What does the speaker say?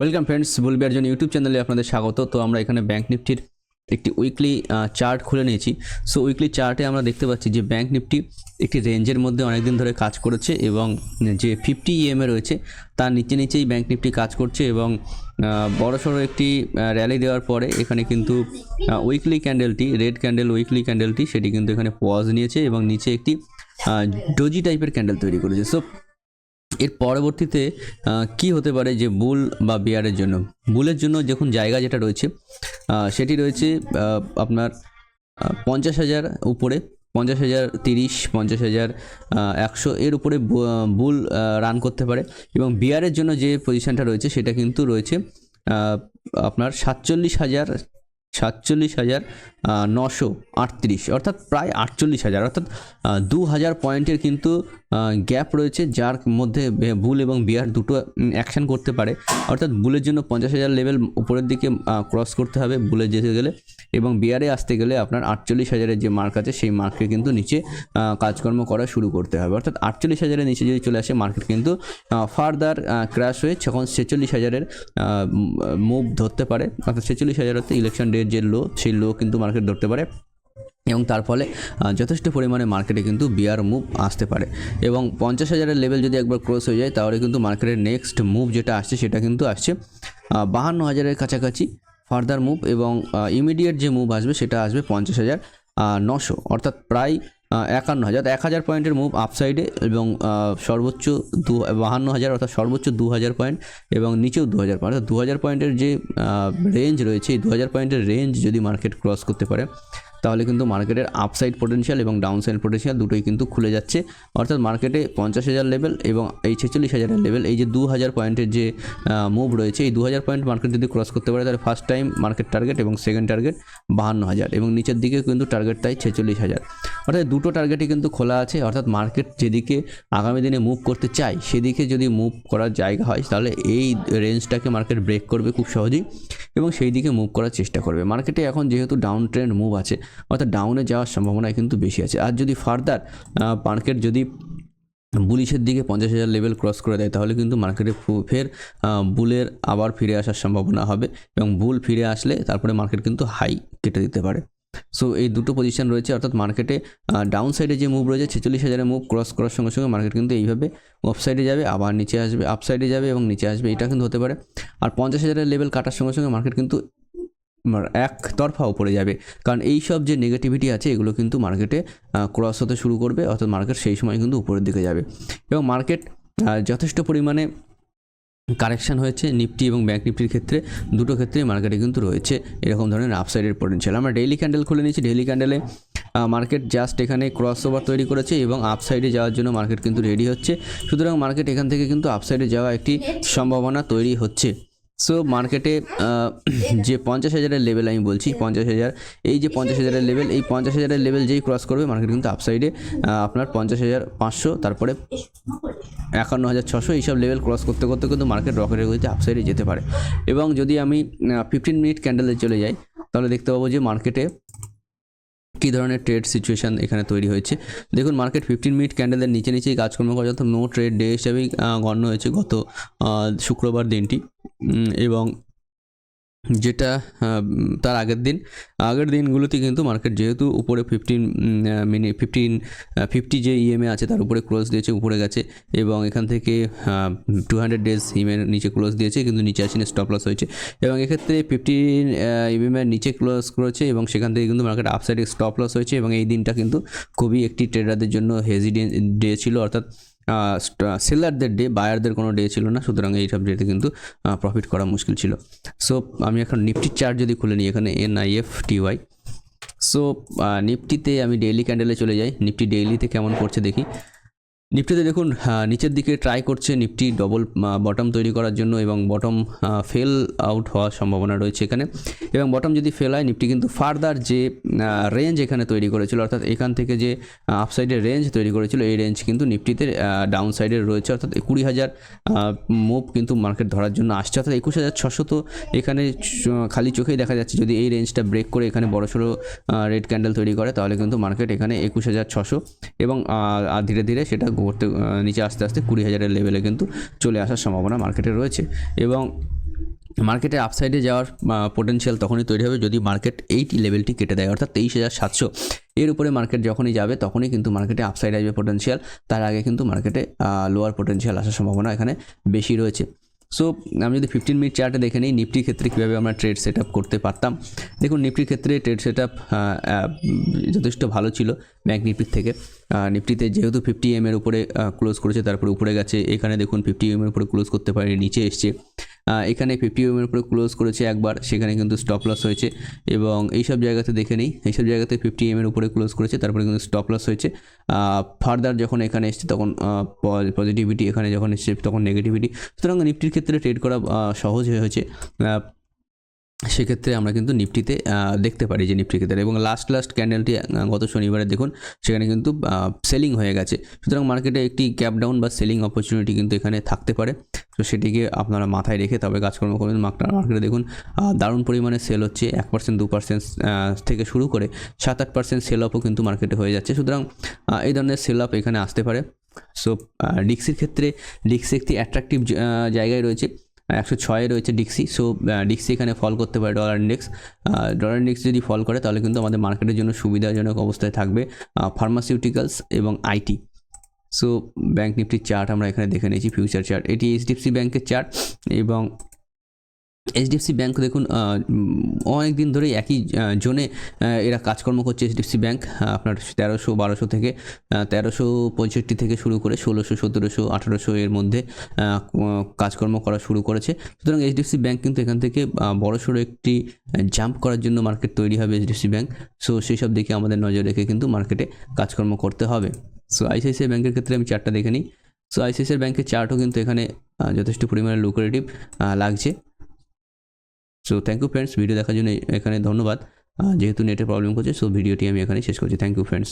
Welcome friends বুলবিয়ার জন্য YouTube চ্যানেলে আপনাদের স্বাগত। তো আমরা এখানে ব্যাংক নিফটির একটি উইকলি চার্ট খুলে নিয়েছি। সো উইকলি চার্টে আমরা দেখতে পাচ্ছি যে ব্যাংক নিফটি একটি রেঞ্জের মধ্যে অনেকদিন ধরে কাজ করেছে এবং যে ফিফটি ইএমএ রয়েছে, তার নিচে নিচেই ব্যাংক নিফটি কাজ করছে এবং বড়সড় একটি র্যালি দেওয়ার পরে এখানে কিন্তু উইকলি ক্যান্ডেলটি রেড ক্যান্ডেল উইকলি ক্যান্ডেলটি সেটি কিন্তু এখানে পজ নিয়েছে এবং নিচে একটি ডোজি টাইপের ক্যান্ডেল তৈরি করেছে। সো এর পরবর্তীতে কি হতে পারে যে বুল বা বিয়ারের জন্য? বুলের জন্য যখন জায়গা যেটা রয়েছে সেটি রয়েছে আপনার পঞ্চাশ হাজার উপরে, পঞ্চাশ হাজার তিরিশ, পঞ্চাশ হাজার একশো এর উপরে বুল রান করতে পারে এবং বিয়ারের জন্য যে পজিশনটা রয়েছে সেটা কিন্তু রয়েছে আপনার সাতচল্লিশ হাজার সাতচল্লিশ হাজার নশো আটত্রিশ, অর্থাৎ প্রায় আটচল্লিশ হাজার, অর্থাৎ দু হাজার পয়েন্টের কিন্তু গ্যাপ রয়েছে যার মধ্যে বুল এবং বিয়ার দুটো অ্যাকশন করতে পারে। অর্থাৎ বুলের জন্য পঞ্চাশ হাজার লেভেল উপরের দিকে ক্রস করতে হবে বুলে যেতে গেলে এবং বিয়ারে আসতে গেলে আপনার আটচল্লিশ হাজারের যে মার্ক আছে সেই মার্কে কিন্তু নিচে কাজকর্ম করা শুরু করতে হবে। অর্থাৎ আটচল্লিশ হাজারের নিচে যদি চলে আসে মার্কেট কিন্তু ফার্দার ক্র্যাশ হয়ে যখন ছেচল্লিশ হাজারের মুভ ধরতে পারে, অর্থাৎ ছেচল্লিশ হাজার হচ্ছে ইলেকশন ডের যে লো সেই লো কিন্তু মার্কেট ধরতে পারে এবং তার ফলে যথেষ্ট পরিমাণে মার্কেটে কিন্তু বিয়ার মুভ আসতে পারে। এবং পঞ্চাশ হাজারের লেভেল যদি একবার ক্রস হয়ে যায়, তাহলে কিন্তু মার্কেটের নেক্সট মুভ যেটা আসছে, সেটা কিন্তু আসছে। বাহান্ন হাজারের কাছাকাছি ফার্দার মুভ এবং ইমিডিয়েট যে মুভ আসবে, সেটা আসবে পঞ্চাশ হাজার নশো। অর্থাৎ প্রায় একান্ন হাজার, এক হাজার পয়েন্টের মুভ আপসাইডে এবং সর্বোচ্চ দু, বাহান্ন হাজার অর্থাৎ সর্বোচ্চ দু হাজার পয়েন্ট এবং নিচেও দু হাজার পয়েন্ট। অর্থাৎ দু হাজার পয়েন্টের যে রেঞ্জ রয়েছে, এই দু হাজার পয়েন্টের রেঞ্জ যদি মার্কেট ক্রস করতে পারে তাহলে কিন্তু মার্কেটের আপসাইড পোটেনশিয়াল এবং ডাউনসাইড পোটেনশিয়াল দুটোই কিন্তু খুলে যাচ্ছে। অর্থাৎ মার্কেটে পঞ্চাশ হাজার লেভেল এবং এই ছেচল্লিশ হাজারের লেভেল এই যে দু হাজার পয়েন্টের যে মুভ রয়েছে, এই দু হাজার পয়েন্ট মার্কেট যদি ক্রস করতে পারে, তাহলে ফার্স্ট টাইম মার্কেট টার্গেট এবং সেকেন্ড টার্গেট বাহান্ন হাজার এবং নিচের দিকে কিন্তু টার্গেট তাই ছেচল্লিশ হাজার। অর্থাৎ দুটো টার্গেটই কিন্তু খোলা আছে, অর্থাৎ মার্কেট যেদিকে আগামী দিনে মুভ করতে চায়, সেদিকে যদি মুভ করার জায়গা হয়, তাহলে এই রেঞ্জটাকে মার্কেট ব্রেক করবে খুব সহজেই এবং সেই দিকে মুভ করার চেষ্টা করবে। মার্কেটে এখন যেহেতু ডাউন ট্রেন্ড মুভ আছে অর্থাৎ ডাউনে যাওয়ার সম্ভাবনা কিন্তু বেশি আছে। আর যদি ফার্দার মার্কেট যদি বুলিশের দিকে পঞ্চাশ হাজার লেভেল ক্রস করে দেয়, তাহলে কিন্তু মার্কেটে ফের বুলের আবার ফিরে আসার সম্ভাবনা হবে এবং বুল ফিরে আসলে তারপরে মার্কেট কিন্তু হাই কেটে দিতে পারে। সো এই দুটো পজিশন রয়েছে, অর্থাৎ মার্কেটে ডাউন সাইডে যে মুভ রয়েছে, ছেচল্লিশ হাজারের মুভ ক্রস করার সঙ্গে সঙ্গে মার্কেট কিন্তু এইভাবে অফ সাইডে যাবে, আবার নিচে আসবে আপ সাইডে যাবে এবং নিচে আসবে, এটা কিন্তু হতে পারে। আর পঞ্চাশ হাজারের লেভেল কাটার সঙ্গে সঙ্গে মার্কেট কিন্তু একতরফা উপরে যাবে। কারণ এই সব যে নেগেটিভিটি আছে, এগুলো কিন্তু মার্কেটে ক্রস হতে শুরু করবে, অর্থাৎ মার্কেট সেই সময় কিন্তু উপরের দিকে যাবে। এবং মার্কেট যথেষ্ট পরিমাণে কারেকশন হয়েছে নিফটি এবং ব্যাঙ্ক নিফটির ক্ষেত্রে। দুটো ক্ষেত্রেই মার্কেটে কিন্তু রয়েছে এরকম ধরনের আপসাইডের পোটেনশিয়াল আমরা ডেইলি ক্যান্ডেল খুলে নিয়েছি। ডেইলি ক্যান্ডেলে মার্কেট জাস্ট এখানে ক্রস ওভার তৈরি করেছে এবং আপসাইডে যাওয়ার জন্য মার্কেট কিন্তু রেডি হচ্ছে। সুতরাং মার্কেট এখান থেকে কিন্তু আপসাইডে যাওয়া একটি সম্ভাবনা তৈরি হচ্ছে। সো মার্কেটে যে পঞ্চাশ হাজারের লেভেল আমি বলছি, পঞ্চাশ হাজার, এই যে পঞ্চাশ হাজারের লেভেল এই পঞ্চাশ হাজারের লেভেল যেই ক্রস করবে মার্কেট কিন্তু আপসাইডে আপনার পঞ্চাশ হাজার পাঁচশো, তারপরে একান্ন হাজার ছশো, এইসব লেভেল ক্রস করতে করতে কিন্তু মার্কেট রকেটের গতিতে আপসাইডে যেতে পারে। এবং যদি আমি ফিফটিন মিনিট ক্যান্ডেলে চলে যাই, তাহলে দেখতে পাবো যে মার্কেটে কী ধরনের ট্রেড সিচুয়েশান এখানে তৈরি হয়েছে? দেখুন মার্কেট ফিফটিন মিনিট ক্যান্ডেলের নিচে নিচেই কাজকর্ম করে অর্থাৎ নো ট্রেড ডে হিসাবেই গণ্য হয়েছে গত শুক্রবার দিনটি। এবং যেটা তার আগের দিন। আগের দিনগুলোতে কিন্তু মার্কেট যেহেতু উপরে ফিফটিন মিনিট ফিফটিন ফিফটি যে ইএমএ আছে তার উপরে ক্লোজ দিয়েছে, উপরে গেছে এবং এখান থেকে টু হান্ড্রেড ডেজ ইএমের নিচে ক্লোজ দিয়েছে, কিন্তু নিচে আসেনি স্টপ লস হয়েছে। এবং এক্ষেত্রে ফিফটিন ইএমএর নিচে ক্লোজ করেছে এবং সেখান থেকে কিন্তু মার্কেট আপসাইডে স্টপ লস হয়েছে এবং এই দিনটা কিন্তু খুবই একটি ট্রেডারদের জন্য হেজি ডে ছিল, অর্থাৎ সেলারদের ডে বায়ারদের কোনো ডে ছিল না, সুতরাং এই সব ডেতে কিন্তু প্রফিট করা মুশকিল ছিল। সো আমি এখন নিফটির চার্ট যদি খুলে নিই, এখানে N I F T Y so নিফটিতে আমি ডেইলি ক্যান্ডেলে চলে যাই। নিফটি ডেইলিতে কেমন করছে দেখি। নিফটিতে দেখুন নিচের দিকে ট্রাই করছে নিফটি ডবল বটম তৈরি করার জন্য এবং বটম ফেল আউট হওয়ার সম্ভাবনা রয়েছে এখানে। এবং বটম যদি ফেল হয়, নিফটি কিন্তু ফার্দার যে রেঞ্জ এখানে তৈরি করেছিল, অর্থাৎ এখান থেকে যে আপসাইডের রেঞ্জ তৈরি করেছিল, এই রেঞ্জ কিন্তু নিফটিতে ডাউন সাইডে রয়েছে। অর্থাৎ কুড়ি হাজার মুভ কিন্তু মার্কেট ধরার জন্য আসছে। অর্থাৎ একুশ হাজার ছশো তো এখানে খালি চোখেই দেখা যাচ্ছে। যদি এই রেঞ্জটা ব্রেক করে এখানে বড়সড় রেড ক্যান্ডেল তৈরি করে, তাহলে কিন্তু মার্কেট এখানে একুশ হাজার ছশো এবং ধীরে ধীরে সেটা আহ, নিচে আস্তে আস্তে কুড়ি হাজারের লেভেলে কিন্তু চলে আসার সম্ভাবনা মার্কেটে রয়েছে। এবং মার্কেটে আপসাইডে যাওয়ার পোটেনশিয়াল তখনই তৈরি হবে যদি মার্কেট এই লেভেলটি কেটে দেয় অর্থাৎ তেইশ হাজার সাতশো। এর উপরে মার্কেট যখনই যাবে তখনই কিন্তু মার্কেটে আপসাইড আসবে পোটেনশিয়াল তার আগে কিন্তু মার্কেটে লোয়ার পোটেনশিয়াল আসার সম্ভাবনা এখানে বেশি রয়েছে। সো আমি যদি ফিফটিন মিনিট চার্টে দেখে নিই নিফটির ক্ষেত্রে কীভাবে আমরা ট্রেড সেট করতে পারতাম? দেখুন নিফটির ক্ষেত্রে ট্রেড সেট যথেষ্ট ভালো ছিল ব্যাঙ্ক নিফটির থেকে। নিফটিতে যেহেতু ফিফটি এম এর উপরে ক্লোজ করেছে, তারপরে উপরে গেছে। এখানে দেখুন ফিফটি এম এর উপরে ক্লোজ করতে পারেনি, নিচে এসছে। এখানে ফিফটি এমের উপরে ক্লোজ করেছে একবার, সেখানে কিন্তু স্টপ লস হয়েছে এবং এইসব জায়গাতে দেখে নিই, এইসব জায়গাতে ফিফটি এমের উপরে ক্লোজ করেছে, তারপরে কিন্তু স্টপ লস হয়েছে। ফার্দার যখন এখানে এসছে তখন পজিটিভিটি এখানে যখন এসছে তখন নেগেটিভিটি সুতরাং নিফটির ক্ষেত্রে ট্রেড করা সহজ হয়ে হয়েছে। সেক্ষেত্রে আমরা কিন্তু নিফটিতে দেখতে পারি যে নিফটির ক্ষেত্রে এবং লাস্ট লাস্ট ক্যান্ডেলটি গত শনিবারে দেখুন, সেখানে কিন্তু সেলিং হয়ে গেছে। সুতরাং মার্কেটে একটি ক্যাপ ডাউন বা সেলিং অপরচুনিটি কিন্তু এখানে থাকতে পারে। তো সেটিকে আপনারা মাথায় রেখে তবে কাজকর্ম করবেন মার্কেট- মার্কেটে দেখুন দারুণ পরিমাণে সেল হচ্ছে। এক পার্সেন্ট দু পার্সেন্ট থেকে শুরু করে সাত আট পার্সেন্ট সেল আপও কিন্তু মার্কেটে হয়ে যাচ্ছে। সুতরাং এই ধরনের সেল আপ এখানে আসতে পারে। সো ডিক্সির ক্ষেত্রে ডিক্সি একটি অ্যাট্রাকটিভ জায়গায় রয়েছে। একশো ছয়ে রয়েছে ডিক্সি সো ডিক্সি এখানে ফল করতে পারে ডলার ইন্ডেক্স ডলার ইন্ডেক্স যদি ফল করে, তাহলে কিন্তু আমাদের মার্কেটের জন্য সুবিধাজনক অবস্থায় থাকবে ফার্মাসিউটিক্যালস এবং আইটি সো ব্যাঙ্ক নিফটির চার্ট আমরা এখানে দেখে নিয়েছি ফিউচার চার্ট এটি এইচডিএফসি ব্যাংকের চার্ট এবং এইচডিএফসি ব্যাংক দেখুন অনেক দিন ধরেই একই জোনে এরা কাজকর্ম করছে এইচডিএফসি ব্যাংক আপনার তেরোশো, বারোশো থেকে তেরোশো পঁয়ষট্টি থেকে শুরু করে ষোলোশো, সতেরোশো, আঠারোশো এর মধ্যে কাজকর্ম করা শুরু করেছে। সুতরাং এইচডিএফসি ব্যাংক কিন্তু এখান থেকে বড়সড় একটি জাম্প করার জন্য মার্কেট তৈরি হবে এইচডিএফসি ব্যাংক সো সেই সব দিকে আমাদের নজর রেখে কিন্তু মার্কেটে কাজকর্ম করতে হবে। সো আইসিআইসিআই ব্যাংকের ক্ষেত্রে আমি চারটা দেখে নিই। সো আইসিআইসিআই ব্যাংকের চার্টও কিন্তু এখানে যথেষ্ট পরিমাণে লুক্রেটিভ লাগছে। So thank you friends video দেখার জন্য এখানে ধন্যবাদ। যেহেতু নেটের প্রবলেম করছে সো ভিডিওটি আমি এখানে শেষ করছি। Thank you friends